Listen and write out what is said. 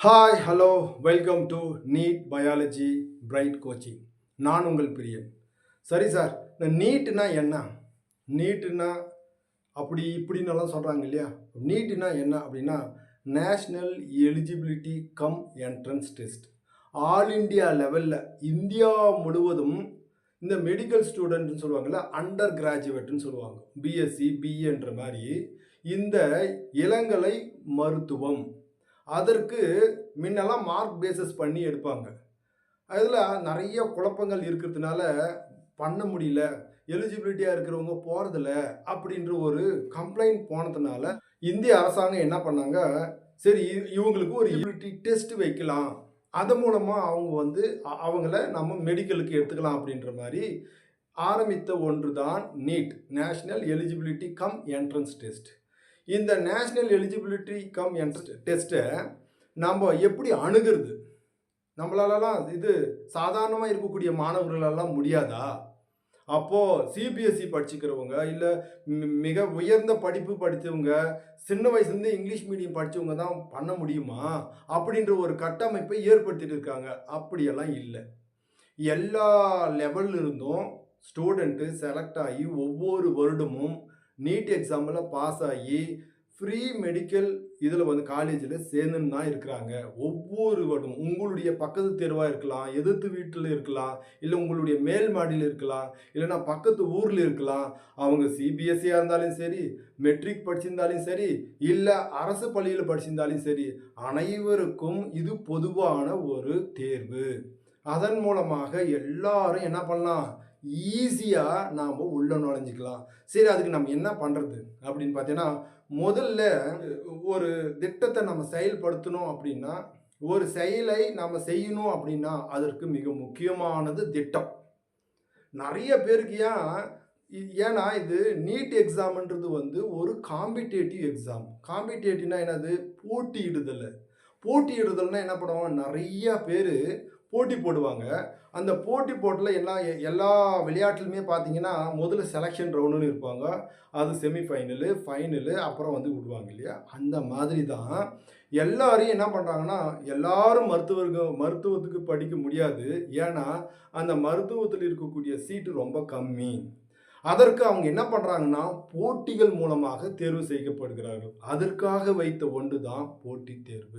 Hi hello welcome to NEET biology bright coaching நான் உங்கள் பிரியன். சரி சார் இந்த நீட்டுனா என்ன? நீட்டுனா அப்படி இப்படின்னெல்லாம் சொல்கிறாங்க இல்லையா? நீட்டுனா என்ன அப்படின்னா national eligibility cum entrance test all India லெவலில் இந்தியா முழுவதும் இந்த மெடிக்கல் ஸ்டூடெண்ட்னு சொல்லுவாங்கல்ல அண்டர் கிராஜுவேட்னு சொல்லுவாங்க. பிஎஸ்சி பிஏன்ற மாதிரி இந்த இளங்கலை மருத்துவம். அதற்கு முன்னெல்லாம் மார்க் பேசஸ் பண்ணி எடுப்பாங்க. அதில் நிறைய குழப்பங்கள் இருக்கிறதுனால பண்ண முடியல எலிஜிபிலிட்டியாக இருக்கிறவங்க போகிறதில்ல அப்படின்ற ஒரு கம்ப்ளைண்ட் போனதுனால இந்திய அரசாங்கம் என்ன பண்ணாங்க? சரி இ- இவங்களுக்கு ஒரு எலிஜிபிலிட்டி டெஸ்ட் வைக்கலாம். அதன் மூலமாக அவங்க வந்து அவங்கள நம்ம மெடிக்கலுக்கு எடுத்துக்கலாம் அப்படின்ற மாதிரி ஆரம்பித்த ஒன்று தான் NEET national eligibility cum entrance test. இந்த நேஷ்னல் எலிஜிபிலிட்டி கம் என்ட்ரன்ஸ் டெஸ்ட்டை நம்ம எப்படி அணுகிறது? நம்மளாலலாம் இது சாதாரணமாக இருக்கக்கூடிய மாணவர்களெல்லாம் முடியாதா? அப்போது சிபிஎஸ்சி படிச்சுக்கிறவங்க இல்லை மிக உயர்ந்த படிப்பு படித்தவங்க சின்ன வயசுலேருந்து இங்கிலீஷ் மீடியம் படித்தவங்க தான் பண்ண முடியுமா? அப்படின்ற ஒரு கட்டமைப்பை ஏற்படுத்திட்டு இருக்காங்க. அப்படியெல்லாம் இல்லை. எல்லா லெவல்ல இருந்தும் ஸ்டூடெண்ட்டு செலக்ட் ஆகி ஒவ்வொரு வருடமும் நீட் எக்ஸாமில் பாஸ் ஆகி ஃப்ரீ மெடிக்கல் இதில் வந்து காலேஜில் சேர்ந்துன்னு தான் இருக்கிறாங்க. ஒவ்வொரு வருடம் உங்களுடைய பக்கத்து தெருவாக இருக்கலாம் எதிர்த்து வீட்டில் இருக்கலாம் இல்லை உங்களுடைய மேல் மாடியில் இருக்கலாம் இல்லைன்னா பக்கத்து ஊரில் இருக்கலாம். அவங்க சிபிஎஸ்சியாக இருந்தாலும் சரி மெட்ரிக் படிச்சிருந்தாலும் சரி இல்லை அரசு பள்ளியில் படிச்சிருந்தாலும் சரி அனைவருக்கும் இது பொதுவான ஒரு தேர்வு. அதன் மூலமாக எல்லாரும் என்ன பண்ணலாம்? ஈஸியாக நாம் உள்ளே நுழைஞ்சிக்கலாம். சரி அதுக்கு நம்ம என்ன பண்ணுறது அப்படின்னு பார்த்தீங்கன்னா முதல்ல ஒரு திட்டத்தை நம்ம செயல்படுத்தணும் அப்படின்னா ஒரு செயலை நம்ம செய்யணும் அப்படின்னா அதற்கு மிக முக்கியமானது திட்டம். நிறைய பேருக்கு ஏன் ஏன்னா இது நீட் எக்ஸாம்ன்றது வந்து ஒரு காம்பிடேட்டிவ் எக்ஸாம். காம்பிடேட்டிவ்னா என்னது? போட்டியிடுதல். போட்டியிடுதல்னா என்ன பண்ணுவாங்க? நிறைய பேர் போட்டி போடுவாங்க. அந்த போட்டி போட்டில் எல்லா எல்லா விளையாட்டுலையுமே பார்த்தீங்கன்னா முதல்ல செலெக்ஷன் ரவுண்டுன்னு இருப்பாங்க. அது செமிஃபைனலு ஃபைனலு அப்புறம் வந்து விடுவாங்க இல்லையா? அந்த மாதிரி தான். எல்லாரையும் என்ன பண்ணுறாங்கன்னா எல்லாரும் மருத்துவர்கள் மருத்துவத்துக்கு படிக்க முடியாது. ஏன்னா அந்த மருத்துவத்தில் இருக்கக்கூடிய சீட்டு ரொம்ப கம்மி. அதற்கு அவங்க என்ன பண்ணுறாங்கன்னா போட்டிகள் மூலமாக தேர்வு செய்யப்படுகிறார்கள். அதற்காக வைத்த ஒன்று தான் போட்டித் தேர்வு.